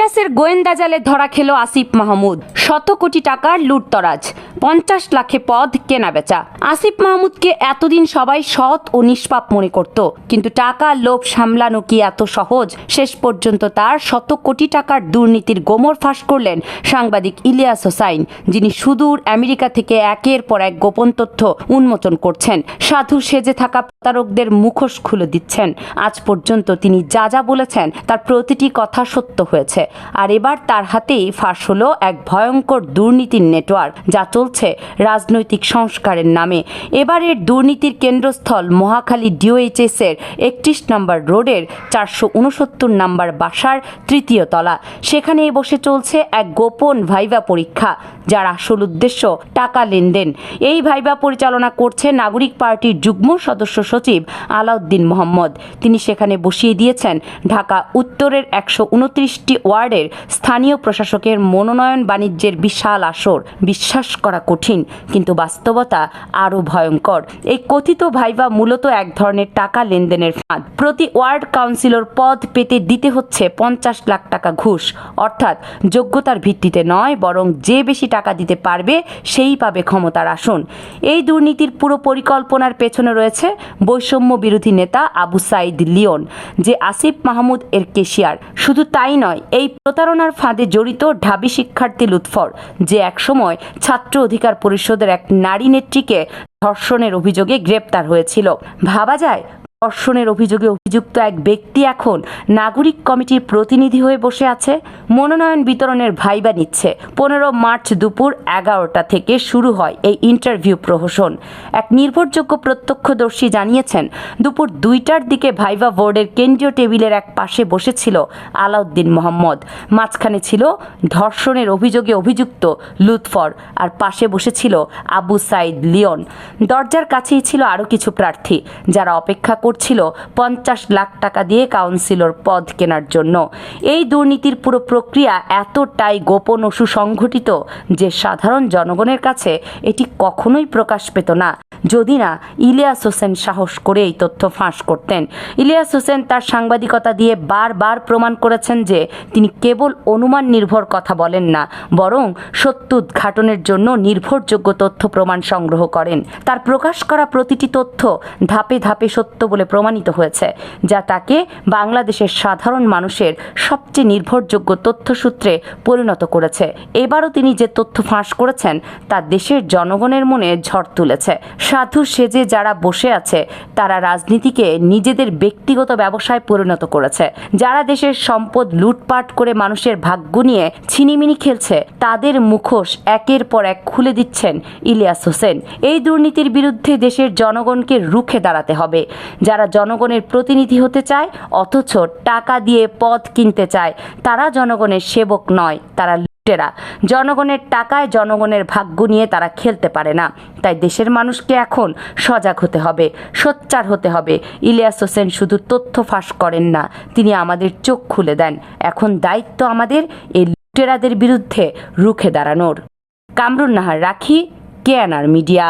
ইলিয়াসের গোয়েন্দা জালে ধরা খেল আসিফ মাহমুদ। শত কোটি টাকার লুটতরাজ, পঞ্চাশ লাখে পদ কেনা বেচা আসিফ মাহমুদকে এতদিন সবাই সৎ ও নিষ্পাপ মনে করত, কিন্তু টাকা লোভ সামলানো কি এত সহজ? শেষ পর্যন্ত তার শত কোটি টাকার দুর্নীতির গোমর ফাঁস করলেন সাংবাদিক ইলিয়াস হোসাইন, যিনি সুদূর আমেরিকা থেকে একের পর এক গোপন তথ্য উন্মোচন করছেন। সাধু সেজে থাকা প্রতারকদের মুখোশ খুলে দিচ্ছেন। আজ পর্যন্ত তিনি যা যা বলেছেন, তার প্রতিটি কথা সত্য হয়েছে। আর এবার তার হাতেই ফাঁস হলো এক ভয়ঙ্কর দুর্নীতির নেটওয়ার্ক যা চলছে রাজনৈতিক সংস্কারের নামে। এবারের দুর্নীতির কেন্দ্রস্থল মহাখালী ডিওএইচএস এর একত্রিশ নম্বর রোডের চারশো উনসত্তর নম্বর বাসার তৃতীয় তলা। সেখানে বসে চলছে এক গোপন ভাইভা পরীক্ষা, যার আসল উদ্দেশ্য টাকা লেনদেন। এই ভাইভা পরিচালনা করছে নাগরিক পার্টির যুগ্ম সদস্য সচিব আলাউদ্দিন মোহাম্মদ। তিনি সেখানে বসিয়ে দিয়েছেন ঢাকা উত্তরের একশো উনত্রিশটি ওয়ার্ডের স্থানীয় প্রশাসকের মনোনয়ন বাণিজ্যের বিশাল আসর বিশ্বাস করা কঠিন, কিন্তু বাস্তবতা আরও ভয়ঙ্কর। এই কথিত ভাইভা মূলত এক ধরনের টাকা লেনদেনের ফাঁদ। প্রতি ওয়ার্ড কাউন্সিলর পদ পেতে দিতে হচ্ছে পঞ্চাশ লাখ টাকা ঘুষ। অর্থাৎ যোগ্যতার ভিত্তিতে নয়, বরং যে বেশি টাকা দিতে পারবে, সেই পাবে ক্ষমতার আসন। এই দুর্নীতির পুরো পরিকল্পনার পেছনে রয়েছে বৈষম্য বিরোধী নেতা আবু সাইদ লিওন, যে আসিফ মাহমুদ এর কেশিয়ার। শুধু তাই নয়, এই প্রতারণার ফাঁদে জড়িত ঢাবি শিক্ষার্থী লুৎফর যে একসময় ছাত্র অধিকার পরিষদের এক নারী নেত্রীকে ধর্ষণের অভিযোগে গ্রেপ্তার হয়েছিল। ভাবা যায়, ধর্ষণের অভিযোগে অভিযুক্ত এক ব্যক্তি এখন নাগরিক কমিটির প্রতিনিধি হয়ে বসে আছে। মনোনয়ন বিতরণের ভাইবা নিচ্ছে। পনেরো মার্চ দুপুর এগারোটা থেকে শুরু হয় এই ইন্টারভিউ প্রহসন। এক নির্ভরযোগ্য প্রত্যক্ষদর্শী জানিয়েছেন, দুপুর দুইটার দিকে ভাইবা বোর্ডের কেন্দ্রীয় টেবিলের এক পাশে বসেছিল আলাউদ্দিন মোহাম্মদ। মাঝখানে ছিল ধর্ষণের অভিযোগে অভিযুক্ত লুৎফর আর পাশে বসেছিল আবু সাইদ লিওন। দরজার কাছেই ছিল আরও কিছু প্রার্থী, যারা অপেক্ষা করছিল পঞ্চাশ লাখ টাকা দিয়ে কাউন্সিলর পদ কেনার জন্য। এই দুর্নীতির পুরো প্রক্রিয়া এতটাই গোপন ও সুসংগঠিত যে সাধারণ জনগণের কাছে এটি কখনোই প্রকাশ পেত না। যদি না ইলিয়াস হোসেন সাহস করে এই তথ্য ফাঁস করতেন। ইলিয়াস হোসেন তার সাংবাদিকতা দিয়ে বারবার প্রমাণ করেছেন যে তিনি কেবল অনুমান নির্ভর কথা বলেন না, বরং সত্য উদ্ঘাটনের জন্য নির্ভরযোগ্য তথ্য প্রমাণ সংগ্রহ করেন। তার প্রকাশ করা প্রতিটি তথ্য ধাপে ধাপে সত্য বলে প্রমাণিত হয়েছে, যা তাকে বাংলাদেশের সাধারণ মানুষের সবচেয়ে নির্ভরযোগ্য তথ্যসূত্রে পরিণত করেছে। এবারও তিনি যে তথ্য ফাঁস করেছেন, তা দেশের জনগণের মনে ঝড় তুলেছে। সাধু সেজে যারা বসে আছে, তারা রাজনীতিকে নিজেদের ব্যক্তিগত ব্যবসায় পরিণত করেছে। যারা দেশের সম্পদ লুটপাট করে মানুষের ভাগ্য নিয়ে ছিনিমিনি খেলছে, তাদের মুখোশ একের পর এক খুলে দিচ্ছেন ইলিয়াস হোসেন। এই দুর্নীতির বিরুদ্ধে দেশের জনগণকে রুখে দাঁড়াতে হবে। যারা জনগণের প্রতিনিধি হতে চায়, অথচ টাকা দিয়ে পদ কিনতে চায়, তারা জনগণের সেবক নয়, তারা লুটেরা। জনগণের টাকায় জনগণের ভাগ্য নিয়ে তারা খেলতে পারে না। তাই দেশের মানুষকে এখন সজাগ হতে হবে, সোচ্চার হতে হবে। ইলিয়াস হোসেন শুধু তথ্য ফাঁস করেন না, তিনি আমাদের চোখ খুলে দেন। এখন দায়িত্ব আমাদের এই লুটেরাদের বিরুদ্ধে রুখে দাঁড়ানোর। কামরুন নাহার রাখি কেয়ানার মিডিয়া।